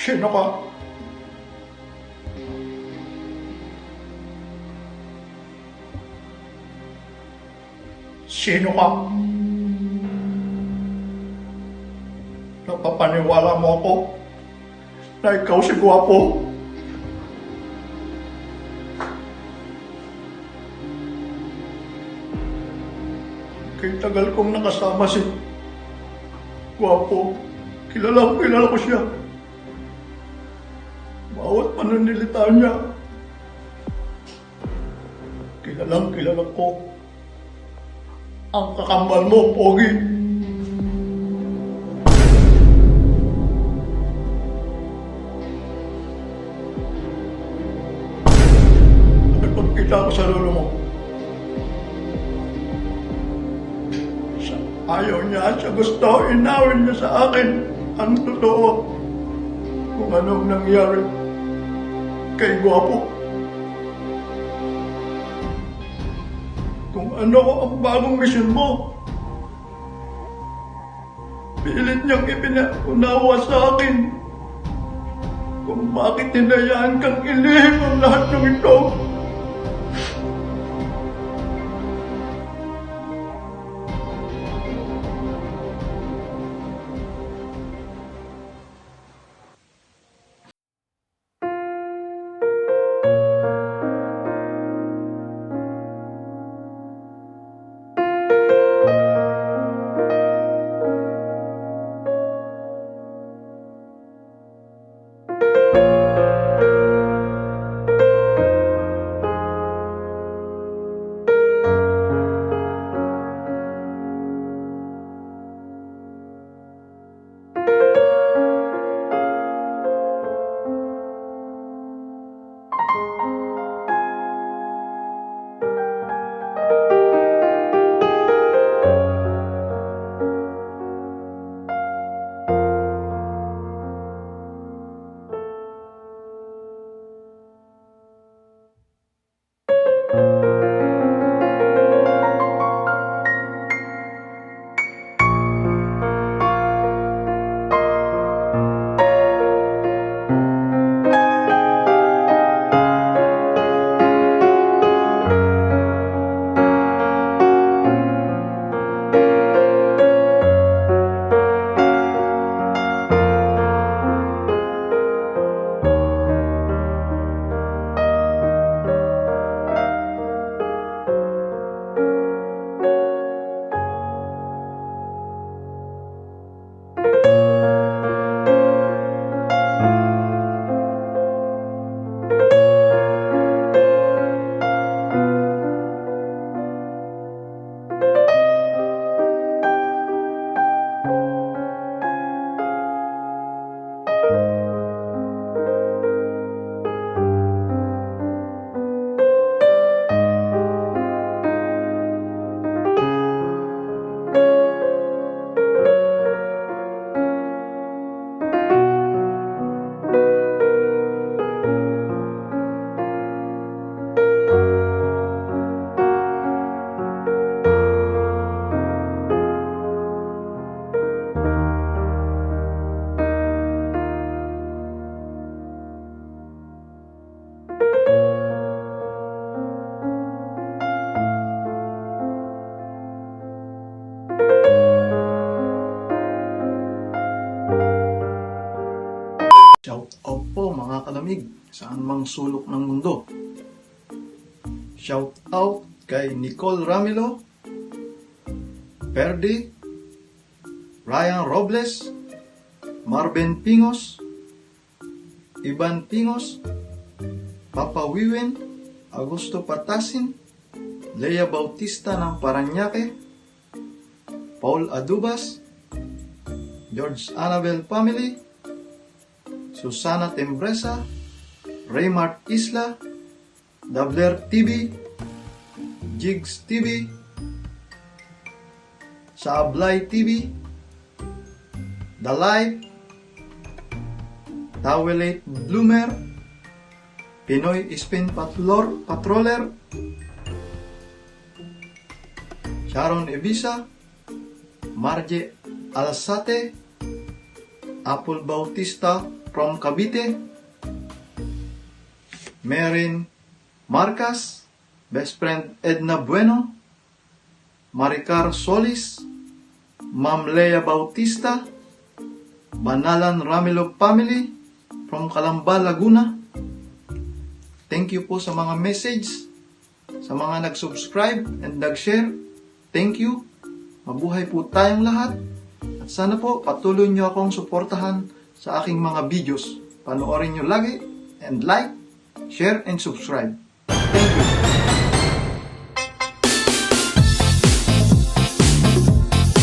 Sino ka? Sino ka? Napapaniwala mo ako na ikaw si Gwapo? Kay tagal kong nakasama si Gwapo. Kilala kilala ko siya. Bawat pananilita niya. Kilalang kilala ko. Ang kakambal mo, Pogi. Nagpagkita ko sa lolo mo. Sa ayaw niya sa gusto, inawin niya sa akin ang totoo kung anong nangyari kay Gwapo. Kung ano ang bagong misyon mo. Pilit niyang ipinaunawa sa akin kung bakit hinayaan kang ilihim ang lahat ng ito. Shout out po mga kalamig saan mang sulok ng mundo. Shout out kay Nicole Ramilo, Perdi, Ryan Robles, Marvin Pingos, Ivan Pingos, Papa Wiwen, Augusto Patasin, Lea Bautista ng Paranaque, Paul Adubas, George Annabel Family, Susana Tembresa, Raymart Isla, Dabler TV, Jigs TV, Saablay TV, The Life, Tawelate Bloomer, Pinoy Spin Patrol, Patroller, Sharon Evisa, Marje Alsate, Apple Bautista, from Cavite. Merin Marcas, best friend Edna Bueno, Maricar Solis, Ma'am Lea Bautista, Banalan Ramilo family from Calamba, Laguna. Thank you po sa mga message, sa mga nag-subscribe and nag-share. Thank you. Mabuhay po tayong lahat. At sana po patuloy nyo akong suportahan sa aking mga videos. Panoorin nyo lagi and like, share, and subscribe. Thank you.